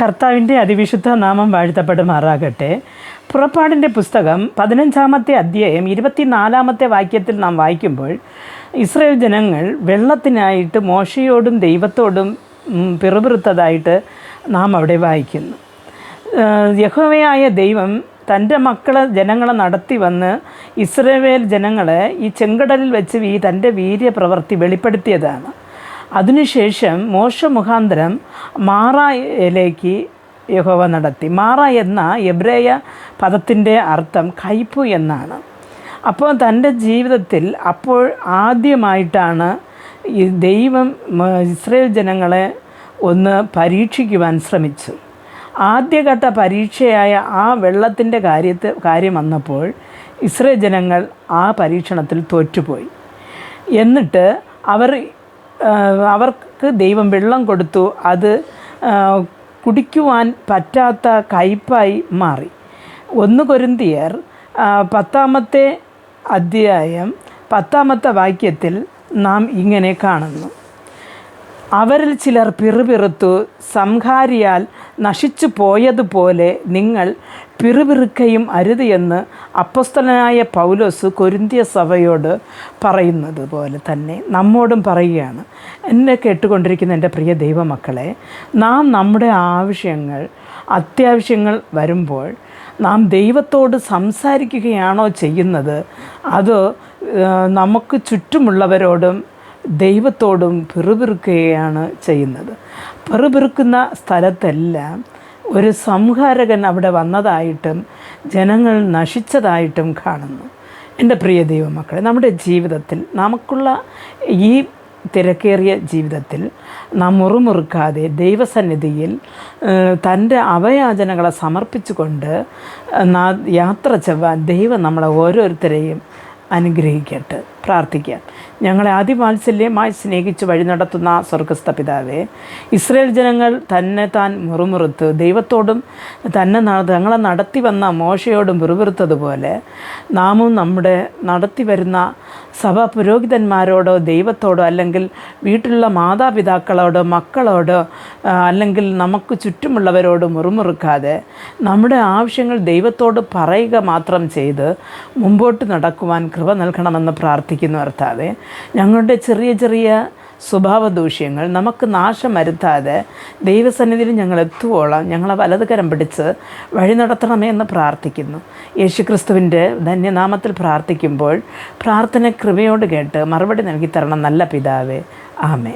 കർത്താവിന്റെ അതിവിശുദ്ധ നാമം വാഴ്ത്തപ്പെടുമാറാകട്ടെ. പുറപ്പാടിന്റെ പുസ്തകം പതിനഞ്ചാമത്തെ അധ്യായം ഇരുപത്തിനാലാമത്തെ വാക്യത്തിൽ നാം വായിക്കുമ്പോൾ ഇസ്രയേൽ ജനങ്ങൾ വെള്ളത്തിനായിട്ട് മോശയോടും ദൈവത്തോടും പിറുപിറുത്തതായിട്ട് നാം അവിടെ വായിക്കുന്നു. യഹോവയായ ദൈവം തന്റെ മക്കളെ ജനങ്ങളെ നടത്തി വന്ന് ഇസ്രവേൽ ജനങ്ങളെ ഈ ചെങ്കടലിൽ വെച്ച് ഈ തന്റെ വീര്യപ്രവൃത്തി വെളിപ്പെടുത്തിയതാണ്. അതിനുശേഷം മോശ മുഖാന്തരം മാറായിലേക്ക് യഹോവ നടത്തി. മാറ എന്ന എബ്രേയ പദത്തിന്റെ അർത്ഥം കയ്പ് എന്നാണ്. അപ്പോൾ തന്റെ ജീവിതത്തിൽ അപ്പോൾ ആദ്യമായിട്ടാണ് ഈ ദൈവം ഇസ്രയേൽ ജനങ്ങളെ ഒന്ന് പരീക്ഷിക്കുവാൻ ശ്രമിച്ചു. ആദ്യഘട്ട പരീക്ഷയായ ആ വെള്ളത്തിന്റെ കാര്യത്തെ കാര്യം വന്നപ്പോൾ ഇസ്രയേൽ ജനങ്ങൾ ആ പരീക്ഷണത്തിൽ തോറ്റുപോയി. എന്നിട്ട് അവർ അവർക്ക് ദൈവം വെള്ളം കൊടുത്തു. അത് കുടിക്കുവാൻ പറ്റാത്ത കയ്പായി മാറി. ഒന്ന് കൊരിന്തിയർ പത്താമത്തെ അധ്യായം പത്താമത്തെ വാക്യത്തിൽ നാം ഇങ്ങനെ കാണുന്നു. അവരിൽ ചിലർ പിറുപിറുത്തു സംഹാരിയാൽ നശിച്ചു പോയതുപോലെ നിങ്ങൾ പിറുപിറുക്കയും അരുത് എന്ന് അപ്പസ്തലനായ പൗലോസ് കൊരിന്തിയ സഭയോട് പറയുന്നത് പോലെ തന്നെ നമ്മോടും പറയുകയാണ്. എന്നെ കേട്ടുകൊണ്ടിരിക്കുന്ന എന്റെ പ്രിയ ദൈവമക്കളെ നാം നമ്മുടെ ആവശ്യങ്ങൾ അത്യാവശ്യങ്ങൾ വരുമ്പോൾ നാം ദൈവത്തോട് സംസാരിക്കുകയാണോ ചെയ്യുന്നത്? അത് നമുക്ക് ചുറ്റുമുള്ളവരോടും ദൈവത്തോടും പിറുപിറുക്കുകയാണ് ചെയ്യുന്നത്. പിറുപിറുക്കുന്ന സ്ഥലത്തെല്ലാം ഒരു സംഹാരകൻ അവിടെ വന്നതായിട്ടും ജനങ്ങൾ നശിച്ചതായിട്ടും കാണുന്നു. എന്റെ പ്രിയ ദൈവമക്കളെ നമ്മുടെ ജീവിതത്തിൽ നമുക്കുള്ള ഈ തിരക്കേറിയ ജീവിതത്തിൽ നാം മുറുമുറുക്കാതെ ദൈവസന്നിധിയിൽ തന്റെ അവയാചനകളെ സമർപ്പിച്ചുകൊണ്ട് യാത്ര ചെവ്വാൻ ദൈവം നമ്മളെ ഓരോരുത്തരെയും അനുഗ്രഹിക്കട്ടെ. പ്രാർത്ഥിക്കാം ഞങ്ങളെ അതിവാത്സല്യമായി സ്നേഹിച്ച് വഴി നടത്തുന്ന സ്വർഗസ്ഥ പിതാവേ ഇസ്രയേൽ ജനങ്ങൾ തന്നെ താൻ മുറുമുറുത്ത് ദൈവത്തോടും തന്നെ തങ്ങളെ നടത്തി വന്ന മോശയോടും പിറുപിറുത്തതുപോലെ നാമും നമ്മുടെ നടത്തി വരുന്ന സഭാ പുരോഹിതന്മാരോടോ ദൈവത്തോടോ അല്ലെങ്കിൽ വീട്ടിലുള്ള മാതാപിതാക്കളോടോ മക്കളോടോ അല്ലെങ്കിൽ നമുക്ക് ചുറ്റുമുള്ളവരോട് മുറുമുറുക്കാതെ നമ്മുടെ ആവശ്യങ്ങൾ ദൈവത്തോട് പറയുക മാത്രം ചെയ്ത് മുമ്പോട്ട് നടക്കുവാൻ കൃപ നൽകണമെന്ന് പ്രാർത്ഥിക്കുന്നു. കർത്താവേ ഞങ്ങളുടെ ചെറിയ ചെറിയ സ്വഭാവ ദൂഷ്യങ്ങൾ നമുക്ക് നാശം വരുത്താതെ ദൈവസന്നിധിയിൽ ഞങ്ങൾ എത്തുവോളം ഞങ്ങളെ വലതുകരം പിടിച്ച് വഴി നടത്തണമേ എന്ന് പ്രാർത്ഥിക്കുന്നു. യേശുക്രിസ്തുവിന്റെ ധന്യനാമത്തിൽ പ്രാർത്ഥിക്കുമ്പോൾ പ്രാർത്ഥന കൃപയോട് കേട്ട് മറുപടി നൽകി തരണം നല്ല പിതാവേ. ആമേ